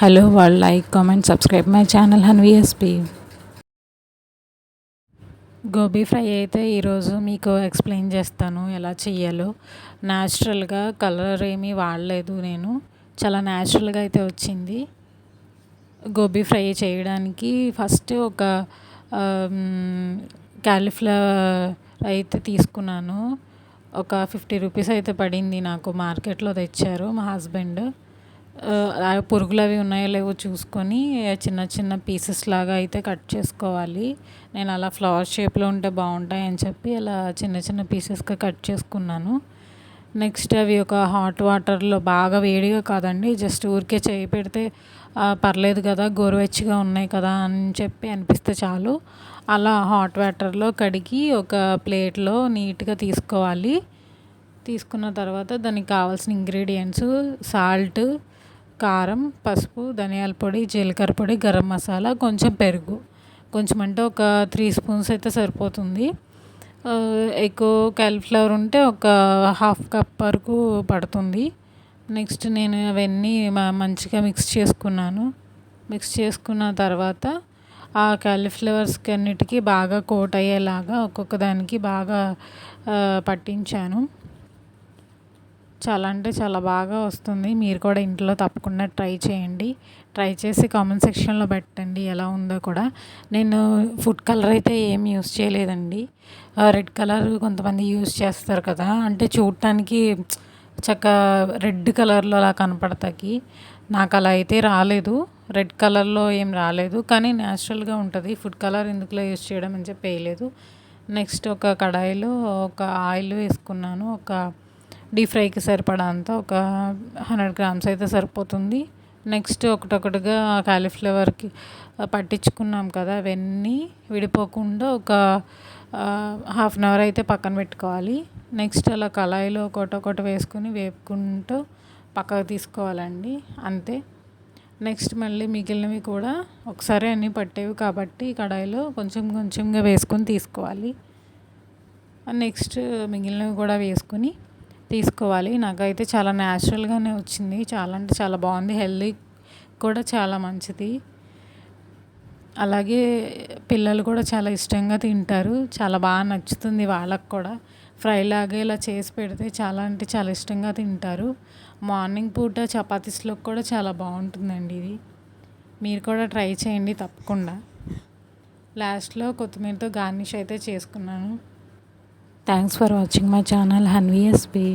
Hello వాళ్ళు like comment subscribe my channel హన్విఎస్పి gobi fry అయితే ఈరోజు మీకు ఎక్స్ప్లెయిన్ చేస్తాను ఎలా చెయ్యాలో. న్యాచురల్గా కలర్ ఏమీ వాడలేదు నేను. చాలా న్యాచురల్గా అయితే వచ్చింది. గోబీ ఫ్రై చేయడానికి ఫస్ట్ ఒక క్యాలీఫ్లవర్ అయితే తీసుకున్నాను. ఒక ఫిఫ్టీ రూపీస్ అయితే పడింది నాకు మార్కెట్లో తెచ్చారు మా హస్బెండ్. పురుగులు అవి ఉన్నాయో లేవో చూసుకొని చిన్న చిన్న పీసెస్ లాగా అయితే కట్ చేసుకోవాలి. నేను అలా ఫ్లవర్ షేప్లో ఉంటే బాగుంటాయి అని చెప్పి అలా చిన్న చిన్న పీసెస్గా కట్ చేసుకున్నాను. నెక్స్ట్ అవి ఒక హాట్ వాటర్లో బాగా వేడిగా కాదండి జస్ట్ ఊరికే చేయి పెడితే పర్లేదు కదా గోరువెచ్చగా ఉన్నాయి కదా అని చెప్పి అనిపిస్తే చాలు. అలా హాట్ వాటర్లో కడిగి ఒక ప్లేట్లో నీట్గా తీసుకోవాలి. తీసుకున్న తర్వాత దానికి కావాల్సిన ఇంగ్రీడియంట్స్ సాల్ట్ కారం పసుపు ధనియాల పొడి జీలకర్ర పొడి గరం మసాలా కొంచెం పెరుగు. కొంచెం అంటే ఒక త్రీ స్పూన్స్ అయితే సరిపోతుంది. ఎక్కువ క్యాలీఫ్లవర్ ఉంటే ఒక హాఫ్ కప్ వరకు పడుతుంది. నెక్స్ట్ నేను అవన్నీ మంచిగా మిక్స్ చేసుకున్నాను. మిక్స్ చేసుకున్న తర్వాత ఆ క్యాలీఫ్లవర్స్కి అన్నిటికీ బాగా కోట్ అయ్యేలాగా ఒక్కొక్క దానికి బాగా పట్టించాను. చాలా అంటే చాలా బాగా వస్తుంది. మీరు కూడా ఇంట్లో తప్పకుండా ట్రై చేయండి. ట్రై చేసి కామెంట్ సెక్షన్లో పెట్టండి ఎలా ఉందో కూడా. నేను ఫుడ్ కలర్ అయితే ఏం యూస్ చేయలేదండి. రెడ్ కలర్ కొంతమంది యూస్ చేస్తారు కదా. అంటే చూడటానికి చక్క రెడ్ కలర్లో అలా కనపడతాకి. నాకు అలా అయితే రాలేదు. రెడ్ కలర్లో ఏం రాలేదు. కానీ న్యాచురల్గా ఉంటుంది. ఫుడ్ కలర్ ఎందుకులో యూస్ చేయడం అని చెప్పి వేయలేదు. నెక్స్ట్ ఒక కడాయిలో ఒక ఆయిల్ వేసుకున్నాను. ఒక డీప్ ఫ్రైకి సరిపడా అంతా ఒక హండ్రెడ్ గ్రామ్స్ అయితే సరిపోతుంది. నెక్స్ట్ ఒకటొకటిగా కాలీఫ్లవర్కి పట్టించుకున్నాం కదా అవన్నీ విడిపోకుండా ఒక హాఫ్ అన్ అవర్ అయితే పక్కన పెట్టుకోవాలి. నెక్స్ట్ అలా కళాయిలో ఒకటొకటి వేసుకొని వేపుకుంటూ పక్కకు తీసుకోవాలండి అంతే. నెక్స్ట్ మళ్ళీ మిగిలినవి కూడా ఒకసారి అన్నీ పట్టేవి కాబట్టి కడాయిలో కొంచెం కొంచెంగా వేసుకొని తీసుకోవాలి. నెక్స్ట్ మిగిలినవి కూడా వేసుకొని తీసుకోవాలి. నాకైతే చాలా న్యాచురల్గానే వచ్చింది. చాలా అంటే చాలా బాగుంది. హెల్దీ కూడా చాలా మంచిది. అలాగే పిల్లలు కూడా చాలా ఇష్టంగా తింటారు. చాలా బాగా నచ్చుతుంది వాళ్ళకు కూడా. ఫ్రై లాగా ఇలా చేసి పెడితే చాలా అంటే చాలా ఇష్టంగా తింటారు. మార్నింగ్ పూట చపాతీస్లోకి కూడా చాలా బాగుంటుందండి ఇది. మీరు కూడా ట్రై చేయండి తప్పకుండా. లాస్ట్లో కొత్తిమీరతో గార్నిష్ అయితే చేసుకున్నాను. Thanks for watching my channel హన్వీఎస్బీ